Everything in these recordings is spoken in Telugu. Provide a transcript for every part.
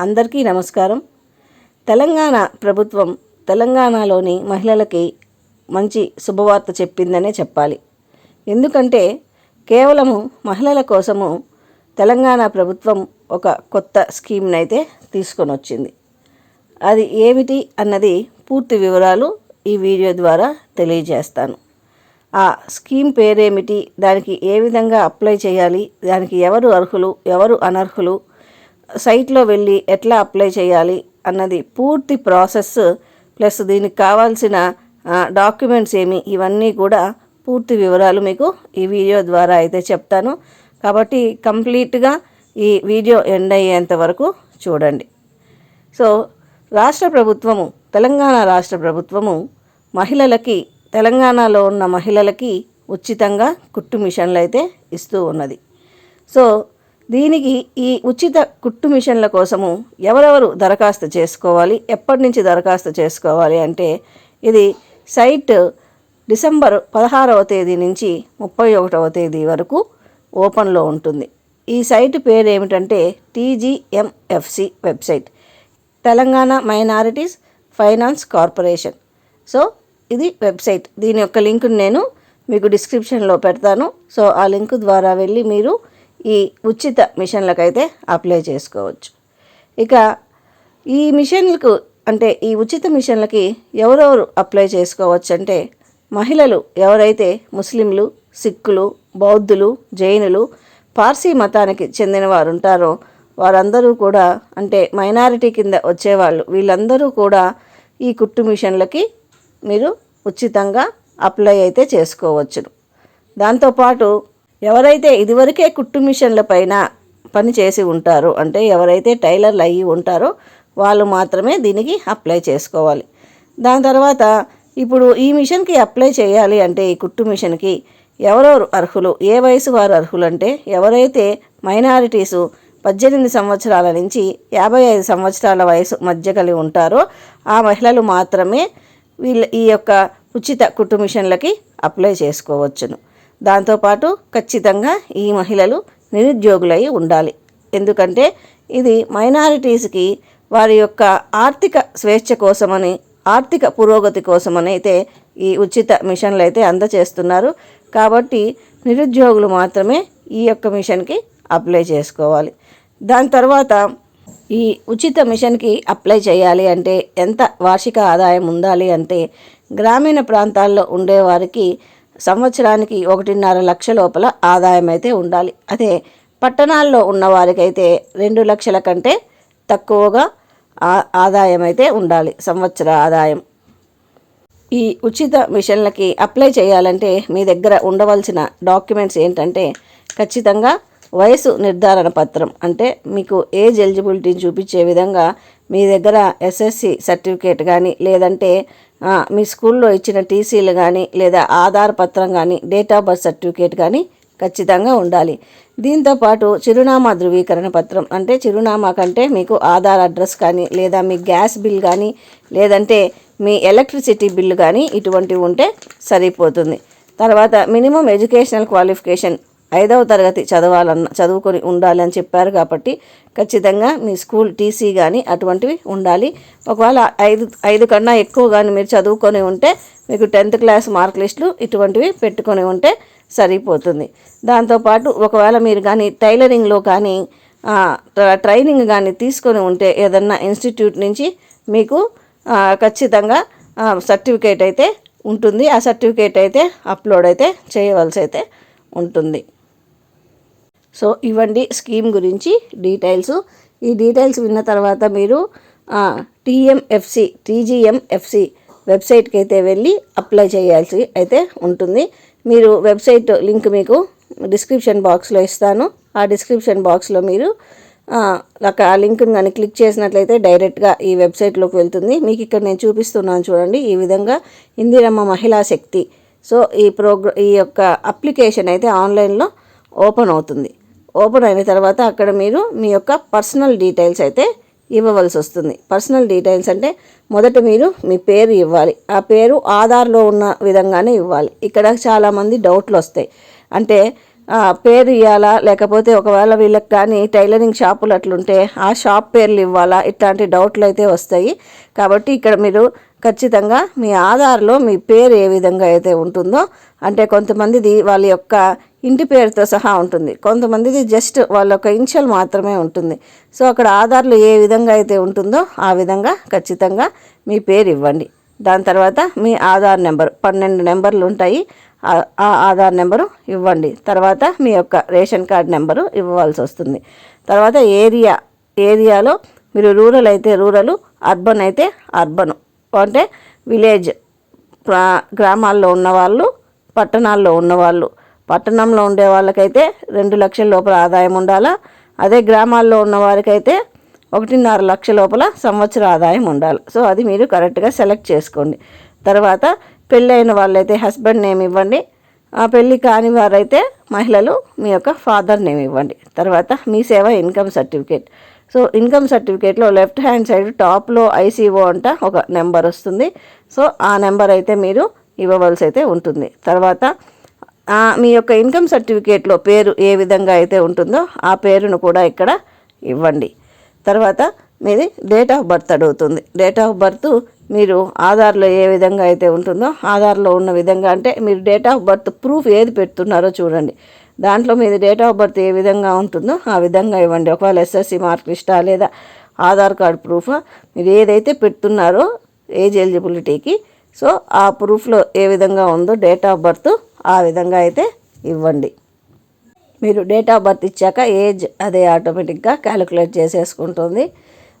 అందరికీ నమస్కారం. తెలంగాణ ప్రభుత్వం తెలంగాణలోని మహిళలకి మంచి శుభవార్త చెప్పిందనే చెప్పాలి. ఎందుకంటే కేవలము మహిళల కోసము తెలంగాణ ప్రభుత్వం ఒక కొత్త స్కీమ్ని అయితే తీసుకొని వచ్చింది అది ఏమిటి అన్నది పూర్తి వివరాలు ఈ వీడియో ద్వారా తెలియజేస్తాను. ఆ స్కీమ్ పేరేమిటి దానికి ఏ విధంగా అప్లై చేయాలి దానికి ఎవరు అర్హులు ఎవరు అనర్హులు సైట్లో వెళ్ళి ఎట్లా అప్లై చేయాలి అన్నది పూర్తి ప్రాసెస్ ప్లస్ దీనికి కావాల్సిన డాక్యుమెంట్స్ ఏమి ఇవన్నీ కూడా పూర్తి వివరాలు మీకు ఈ వీడియో ద్వారా అయితే చెప్తాను. కాబట్టి కంప్లీట్గా ఈ వీడియో ఎండ్ అయ్యేంత వరకు చూడండి. సో రాష్ట్ర ప్రభుత్వము తెలంగాణ రాష్ట్ర ప్రభుత్వము మహిళలకి తెలంగాణలో ఉన్న మహిళలకి ఉచితంగా కుట్టు మిషన్లు అయితే ఇస్తూ ఉన్నది. సో దీనికి ఈ ఉచిత కుట్టు మిషన్ల కోసము ఎవరెవరు దరఖాస్తు చేసుకోవాలి ఎప్పటి నుంచి దరఖాస్తు చేసుకోవాలి అంటే ఇది సైట్ డిసెంబర్ పదహారవ తేదీ నుంచి ముప్పై ఒకటవ తేదీ వరకు ఓపెన్లో ఉంటుంది. ఈ సైట్ పేరు ఏమిటంటే TGMFC website. Telangana minorities finance corporation. So ఇది వెబ్సైట్. దీని యొక్క లింక్ని నేను మీకు డిస్క్రిప్షన్లో పెడతాను. సో ఆ లింక్ ద్వారా వెళ్ళి మీరు ఈ ఉచిత మిషన్లకైతే అప్లై చేసుకోవచ్చు. ఇక ఈ మిషన్లకు అంటే ఈ ఉచిత మిషన్లకి ఎవరెవరు అప్లై చేసుకోవచ్చు అంటే మహిళలు ఎవరైతే ముస్లింలు సిక్కులు బౌద్ధులు జైనులు పార్సీ మతానికి చెందిన వారు ఉంటారో వారందరూ కూడా అంటే మైనారిటీ కింద వచ్చేవాళ్ళు వీళ్ళందరూ కూడా ఈ కుట్టు మిషన్లకి మీరు ఉచితంగా అప్లై అయితే చేసుకోవచ్చును. దాంతోపాటు ఎవరైతే ఇదివరకే కుట్టు మిషన్ల పైన పని చేసి ఉంటారో అంటే ఎవరైతే టైలర్లు అయ్యి ఉంటారో వాళ్ళు మాత్రమే దీనికి అప్లై చేసుకోవాలి. దాని తర్వాత ఇప్పుడు ఈ మిషన్కి అప్లై చేయాలి అంటే ఈ కుట్టు మిషన్కి ఎవరెవరు అర్హులు ఏ వయసు వారు అర్హులు అంటే ఎవరైతే మైనారిటీసు పద్దెనిమిది సంవత్సరాల నుంచి యాభై ఐదు సంవత్సరాల వయసు మధ్య కలిగి ఉంటారో ఆ మహిళలు మాత్రమే వీళ్ళ ఈ యొక్క ఉచిత కుట్టు మిషన్లకి అప్లై చేసుకోవచ్చును. దాంతోపాటు ఖచ్చితంగా ఈ మహిళలు నిరుద్యోగులై ఉండాలి. ఎందుకంటే ఇది మైనారిటీస్కి వారి యొక్క ఆర్థిక స్వేచ్ఛ కోసమని ఆర్థిక పురోగతి కోసమని అయితే ఈ ఉచిత మిషన్లు అయితే అందచేస్తున్నారు. కాబట్టి నిరుద్యోగులు మాత్రమే ఈ యొక్క మిషన్కి అప్లై చేసుకోవాలి. దాని తర్వాత ఈ ఉచిత మిషన్కి అప్లై చేయాలి అంటే ఎంత వార్షిక ఆదాయం ఉండాలి అంటే గ్రామీణ ప్రాంతాల్లో ఉండేవారికి సంవత్సరానికి ఒకటిన్నర లక్ష లోపల ఆదాయం అయితే ఉండాలి. అదే పట్టణాల్లో ఉన్న వారికైతే రెండు లక్షల కంటే తక్కువగా ఆదాయం అయితే ఉండాలి సంవత్సర ఆదాయం. ఈ ఉచిత మిషన్లకి అప్లై చేయాలంటే మీ దగ్గర ఉండవలసిన డాక్యుమెంట్స్ ఏంటంటే ఖచ్చితంగా వయసు నిర్ధారణ పత్రం. అంటే మీకు ఏజ్ ఎలిజిబిలిటీని చూపించే విధంగా మీ దగ్గర ఎస్ఎస్సి సర్టిఫికేట్ కానీ లేదంటే మీ స్కూల్లో ఇచ్చిన టీసీలు కానీ లేదా ఆధార్ పత్రం కానీ డేట్ ఆఫ్ బర్త్ సర్టిఫికేట్ కానీ ఖచ్చితంగా ఉండాలి. దీంతోపాటు చిరునామా ధృవీకరణ పత్రం అంటే చిరునామా కంటే మీకు ఆధార్ అడ్రస్ కానీ లేదా మీ గ్యాస్ బిల్ కానీ లేదంటే మీ ఎలక్ట్రిసిటీ బిల్లు కానీ ఇటువంటివి ఉంటే సరిపోతుంది. తర్వాత మినిమం ఎడ్యుకేషనల్ క్వాలిఫికేషన్ ఐదవ తరగతి చదవాలన్న చదువుకొని ఉండాలి అని చెప్పారు కాబట్టి ఖచ్చితంగా మీ స్కూల్ టీసీ కానీ అటువంటివి ఉండాలి. ఒకవేళ ఐదు ఐదు కన్నా ఎక్కువ కానీ మీరు చదువుకొని ఉంటే మీకు టెన్త్ క్లాస్ మార్క్ లిస్టులు ఇటువంటివి పెట్టుకొని ఉంటే సరిపోతుంది. దాంతోపాటు ఒకవేళ మీరు కానీ టైలరింగ్లో కానీ ట్రైనింగ్ కానీ తీసుకొని ఉంటే ఏదన్నా ఇన్స్టిట్యూట్ నుంచి మీకు ఖచ్చితంగా సర్టిఫికేట్ అయితే ఉంటుంది. ఆ సర్టిఫికేట్ అయితే అప్లోడ్ అయితే చేయవలసి అయితే ఉంటుంది. సో ఇవ్వండి స్కీమ్ గురించి డీటెయిల్స్. ఈ డీటెయిల్స్ విన్న తర్వాత మీరు టీఎంఎఫ్సి టీజీఎంఎఫ్సి వెబ్సైట్కి అయితే వెళ్ళి అప్లై చేయాల్సి అయితే ఉంటుంది. మీరు వెబ్సైట్ లింక్ మీకు డిస్క్రిప్షన్ బాక్స్లో ఇస్తాను. ఆ డిస్క్రిప్షన్ బాక్స్లో మీరు ఆ లింక్ని కానీ క్లిక్ చేసినట్లయితే డైరెక్ట్గా ఈ వెబ్సైట్లోకి వెళ్తుంది. మీకు ఇక్కడ నేను చూపిస్తున్నాను చూడండి ఈ విధంగా ఇందిరమ్మ మహిళా శక్తి. సో ఈ ప్రోగ్రా ఈ యొక్క అప్లికేషన్ అయితే ఆన్లైన్లో ఓపెన్ అవుతుంది. ఓపెన్ అయిన తర్వాత అక్కడ మీరు మీ యొక్క పర్సనల్ డీటెయిల్స్ అయితే ఇవ్వవలసి వస్తుంది. పర్సనల్ డీటెయిల్స్ అంటే మొదట మీరు మీ పేరు ఇవ్వాలి. ఆ పేరు ఆధార్లో ఉన్న విధంగానే ఇవ్వాలి. ఇక్కడ చాలామంది డౌట్లు వస్తాయి. అంటే పేరు ఇవ్వాలా లేకపోతే ఒకవేళ వీళ్ళకి కానీ టైలరింగ్ షాపులు అట్లుంటే ఆ షాప్ పేర్లు ఇవ్వాలా? ఇట్లాంటి డౌట్లు అయితే వస్తాయి. కాబట్టి ఇక్కడ మీరు ఖచ్చితంగా మీ ఆధార్లో మీ పేరు ఏ విధంగా అయితే ఉంటుందో అంటే కొంతమందిది వాళ్ళ యొక్క ఇంటి పేరుతో సహా ఉంటుంది. కొంతమందిది జస్ట్ వాళ్ళ యొక్క ఇన్షియల్ మాత్రమే ఉంటుంది. సో అక్కడ ఆధార్లో ఏ విధంగా అయితే ఉంటుందో ఆ విధంగా ఖచ్చితంగా మీ పేరు ఇవ్వండి. దాని తర్వాత మీ ఆధార్ నెంబర్ పన్నెండు నెంబర్లు ఉంటాయి. ఆ- ఆ ఆధార్ నెంబరు ఇవ్వండి. తర్వాత మీ యొక్క రేషన్ కార్డ్ నెంబరు ఇవ్వాల్సి వస్తుంది. తర్వాత ఏరియా ఏరియాలో మీరు రూరల్ అయితే రూరల్ అర్బన్ అయితే అర్బన్. అంటే విలేజ్ గ్రా- గ్రామాల్లో ఉన్నవాళ్ళు పట్టణాల్లో ఉన్నవాళ్ళు. పట్టణంలో ఉండే వాళ్ళకైతే రెండు లక్షల లోపల ఆదాయం ఉండాలా? అదే గ్రామాల్లో ఉన్న వారికైతే ఒకటిన్నర లక్ష లోపల సంవత్సర ఆదాయం ఉండాలి. సో అది మీరు కరెక్ట్గా సెలెక్ట్ చేసుకోండి. తర్వాత పెళ్ళైన వాళ్ళైతే హస్బెండ్ నేమ్ ఇవ్వండి. ఆ పెళ్ళి కాని వారైతే మహిళలు మీ యొక్క ఫాదర్ నేమ్ ఇవ్వండి. తర్వాత మీ సేవ ఇన్కమ్ సర్టిఫికేట్. సో ఇన్కమ్ సర్టిఫికేట్లో లెఫ్ట్ హ్యాండ్ సైడ్ టాప్లో ఐసీఓ అంట ఒక నెంబర్ వస్తుంది. సో ఆ నెంబర్ అయితే మీరు ఇవ్వవలసి అయితే ఉంటుంది. తర్వాత మీ యొక్క ఇన్కమ్ సర్టిఫికేట్లో పేరు ఏ విధంగా అయితే ఉంటుందో ఆ పేరును కూడా ఇక్కడ ఇవ్వండి. తర్వాత మీది డేట్ ఆఫ్ బర్త్ అడుగుతుంది. డేట్ ఆఫ్ బర్త్ మీరు ఆధార్లో ఏ విధంగా అయితే ఉంటుందో ఆధార్లో ఉన్న విధంగా అంటే మీరు డేట్ ఆఫ్ బర్త్ ప్రూఫ్ ఏది పెడుతున్నారో చూడండి. దాంట్లో మీది డేట్ ఆఫ్ బర్త్ ఏ విధంగా ఉంటుందో ఆ విధంగా ఇవ్వండి. ఒకవేళ ఎస్ఎస్సి మార్క్ లిస్టా లేదా ఆధార్ కార్డ్ ప్రూఫ్ మీరు ఏదైతే పెడుతున్నారో ఏజ్ ఎలిజిబిలిటీకి సో ఆ ప్రూఫ్లో ఏ విధంగా ఉందో డేట్ ఆఫ్ బర్త్ ఆ విధంగా అయితే ఇవ్వండి. మీరు డేట్ ఆఫ్ బర్త్ ఇచ్చాక ఏజ్ అదే ఆటోమేటిక్గా క్యాలిక్యులేట్ చేసేసుకుంటుంది.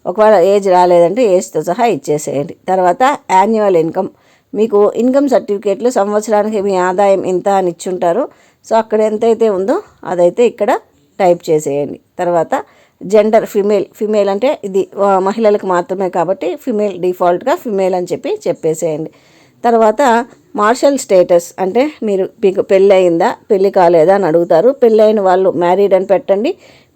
ఒకవేళ ఏజ్ రాలేదంటే ఏజ్తో సహా ఇచ్చేసేయండి. తర్వాత యాన్యువల్ ఇన్కమ్ మీకు ఇన్కమ్ సర్టిఫికేట్లు సంవత్సరానికి మీ ఆదాయం ఇంత అని ఇచ్చుంటారు. సో అక్కడ ఎంతైతే ఉందో అదైతే ఇక్కడ టైప్ చేసేయండి. తర్వాత జెండర్ ఫిమేల్ ఫిమేల్ అంటే ఇది మహిళలకు మాత్రమే కాబట్టి ఫిమేల్ డిఫాల్ట్గా ఫిమేల్ అని చెప్పి చెప్పేసేయండి. తర్వాత మార్షల్ స్టేటస్ అంటే మీరు మీకు పెళ్ళి అయిందా పెళ్ళి కాలేదా అని అడుగుతారు. పెళ్ళైన వాళ్ళు మ్యారీడ్ అని పెట్టండి.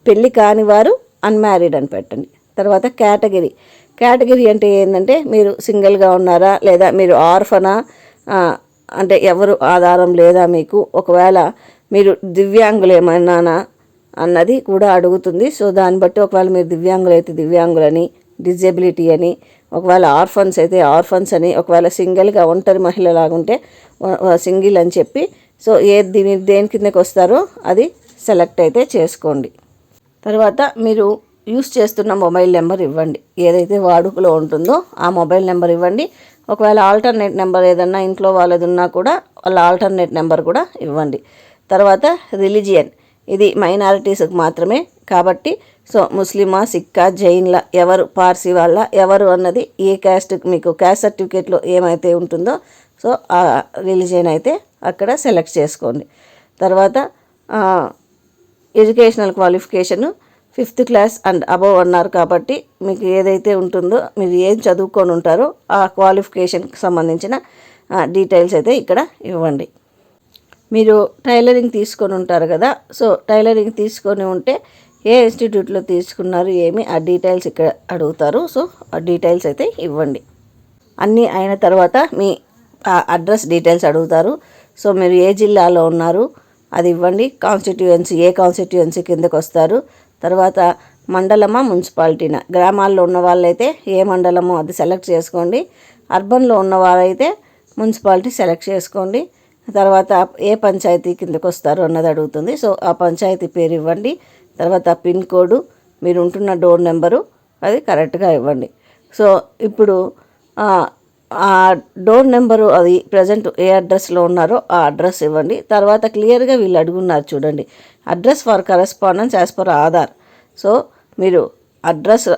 పెళ్ళి కాని వారు అన్మ్యారీడ్ అని పెట్టండి. తర్వాత కేటగిరీ కేటగిరీ అంటే ఏంటంటే మీరు సింగిల్గా ఉన్నారా లేదా మీరు ఆర్ఫనా? అంటే ఎవరు ఆధారం లేదా మీకు? ఒకవేళ మీరు దివ్యాంగులు ఏమన్నానా అన్నది కూడా అడుగుతుంది. సో దాన్ని బట్టి ఒకవేళ మీరు దివ్యాంగులు అయితే దివ్యాంగులని డిజేబిలిటీ అని ఒకవేళ ఆర్ఫన్స్ అయితే ఆర్ఫన్స్ అని ఒకవేళ సింగిల్గా ఒంటరి మహిళలాగా ఉంటే సింగిల్ అని చెప్పి సో ఏ దీని దేని కిందకి వస్తారో అది సెలెక్ట్ అయితే చేసుకోండి. తర్వాత మీరు యూస్ చేస్తున్న మొబైల్ నెంబర్ ఇవ్వండి. ఏదైతే వాడుకలో ఉంటుందో ఆ మొబైల్ నెంబర్ ఇవ్వండి. ఒకవేళ ఆల్టర్నేట్ నెంబర్ ఏదన్నా ఇంట్లో వాళ్ళది ఉన్నా కూడా వాళ్ళ ఆల్టర్నేట్ నెంబర్ కూడా ఇవ్వండి. తర్వాత రిలీజియన్. ఇది మైనారిటీస్కి మాత్రమే కాబట్టి సో ముస్లిమా సిక్కా జైన్ల ఎవరు పార్సీ వాళ్ళ ఎవరు అన్నది ఏ క్యాస్ట్ మీకు క్యాస్ట్ సర్టిఫికేట్లో ఏమైతే ఉంటుందో సో ఆ రిలీజియన్ అయితే అక్కడ సెలెక్ట్ చేసుకోండి. తర్వాత educational qualification fifth class and above అన్నారు కాబట్టి మీకు ఏదైతే ఉంటుందో మీరు ఏం చదువుకొని ఉంటారో ఆ క్వాలిఫికేషన్కి సంబంధించిన డీటెయిల్స్ అయితే ఇక్కడ ఇవ్వండి. మీరు టైలరింగ్ తీసుకొని ఉంటారు కదా సో టైలరింగ్ తీసుకొని ఉంటే ఏ ఇన్స్టిట్యూట్లో తీసుకున్నారు ఏమి ఆ డీటెయిల్స్ ఇక్కడ అడుగుతారు. సో ఆ డీటెయిల్స్ అయితే ఇవ్వండి. అన్నీ అయిన తర్వాత మీ అడ్రస్ డీటెయిల్స్ అడుగుతారు. సో మీరు ఏ జిల్లాలో ఉన్నారు అది ఇవ్వండి. కాన్స్టిట్యుయెన్సీ ఏ కాన్స్టిట్యుయెన్సీ కిందకు వస్తారు. తర్వాత మండలమా మున్సిపాలిటీనా? గ్రామాల్లో ఉన్న వాళ్ళైతే ఏ మండలమో అది సెలెక్ట్ చేసుకోండి. అర్బన్లో ఉన్నవారైతే మున్సిపాలిటీ సెలెక్ట్ చేసుకోండి. తర్వాత ఏ పంచాయతీ కిందకు వస్తారు అన్నది అడుగుతుంది. సో ఆ పంచాయతీ పేరు ఇవ్వండి. తర్వాత పిన్ కోడ్ మీరు ఉంటున్న డోర్ నెంబరు అది కరెక్ట్గా ఇవ్వండి. సో ఇప్పుడు ఆ, డోర్ నెంబరు అది ప్రజెంట్ ఏ అడ్రస్లో ఉన్నారో ఆ అడ్రస్ ఇవ్వండి. తర్వాత క్లియర్గా వీళ్ళు అడుగున్నారు చూడండి. Address for correspondence as per Aadhaar. So మీరు అడ్రస్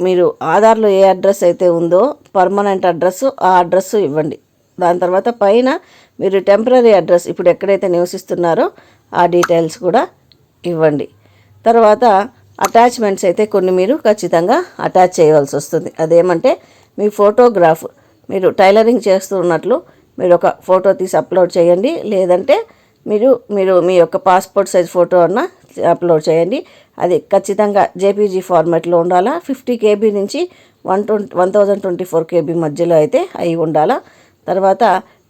మీరు ఆధార్లో ఏ అడ్రస్ అయితే ఉందో పర్మనెంట్ అడ్రస్ ఆ అడ్రస్ ఇవ్వండి. దాని తర్వాత పైన మీరు టెంపరీ అడ్రస్ ఇప్పుడు ఎక్కడైతే నివసిస్తున్నారో ఆ డీటెయిల్స్ కూడా ఇవ్వండి. తర్వాత అటాచ్మెంట్స్ అయితే కొన్ని మీరు ఖచ్చితంగా అటాచ్ చేయవలసి వస్తుంది. అదేమంటే మీ ఫోటోగ్రాఫ్ మీరు టైలరింగ్ చేస్తున్నట్లు మీరు ఒక ఫోటో తీసి అప్లోడ్ చేయండి. లేదంటే మీరు మీరు మీ యొక్క పాస్పోర్ట్ సైజ్ ఫోటో అన్న అప్లోడ్ చేయండి. అది ఖచ్చితంగా జేపీజీ ఫార్మాట్లో ఉండాలా? ఫిఫ్టీ కేబీ నుంచి one twenty one thousand twenty four KB మధ్యలో అయితే అయి ఉండాలా? తర్వాత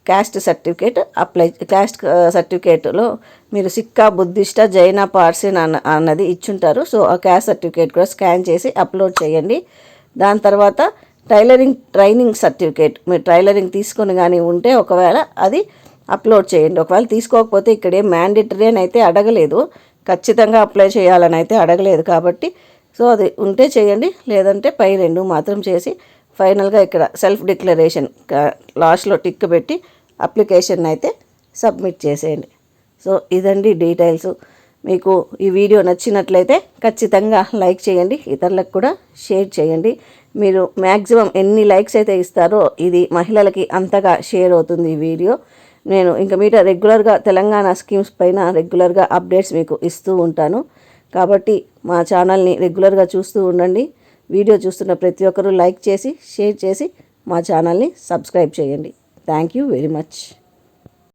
క్యాస్ట్ సర్టిఫికేట్ అప్లై క్యాస్ట్ సర్టిఫికేట్లో మీరు సిక్కా బుద్ధిష్ట జైన పార్సిన్ అన్న అన్నది ఇచ్చుంటారు. సో ఆ క్యాస్ట్ సర్టిఫికేట్ కూడా స్కాన్ చేసి అప్లోడ్ చేయండి. దాని తర్వాత టైలరింగ్ ట్రైనింగ్ సర్టిఫికేట్. మీరు టైలరింగ్ తీసుకొని కానీ ఉంటే ఒకవేళ అది అప్లోడ్ చేయండి. ఒకవేళ తీసుకోకపోతే ఇక్కడే మ్యాండేటరీ అని అయితే అడగలేదు. ఖచ్చితంగా అప్లై చేయాలని అయితే అడగలేదు కాబట్టి. సో అది ఉంటే చేయండి. లేదంటే పై రెండు మాత్రం చేసి ఫైనల్గా ఇక్కడ సెల్ఫ్ డిక్లరేషన్ లాస్ట్లో టిక్ పెట్టి అప్లికేషన్ అయితే సబ్మిట్ చేసేయండి. సో ఇదండి డీటెయిల్స్. మీకు ఈ వీడియో నచ్చినట్లయితే ఖచ్చితంగా లైక్ చేయండి. ఇతరులకు కూడా షేర్ చేయండి. మీరు మ్యాక్సిమం ఎన్ని లైక్స్ అయితే ఇస్తారో ఇది మహిళలకి అంతగా షేర్ అవుతుంది ఈ వీడియో నేను ఇంకా మీట రెగ్యులర్గా తెలంగాణ స్కీమ్స్ పైన రెగ్యులర్గా అప్డేట్స్ మీకు ఇస్తూ ఉంటాను. కాబట్టి మా ఛానల్ని రెగ్యులర్గా చూస్తూ ఉండండి. వీడియో చూస్తున్న ప్రతి ఒక్కరూ లైక్ చేసి షేర్ చేసి మా ఛానల్ని సబ్స్క్రైబ్ చేయండి. Thank you very much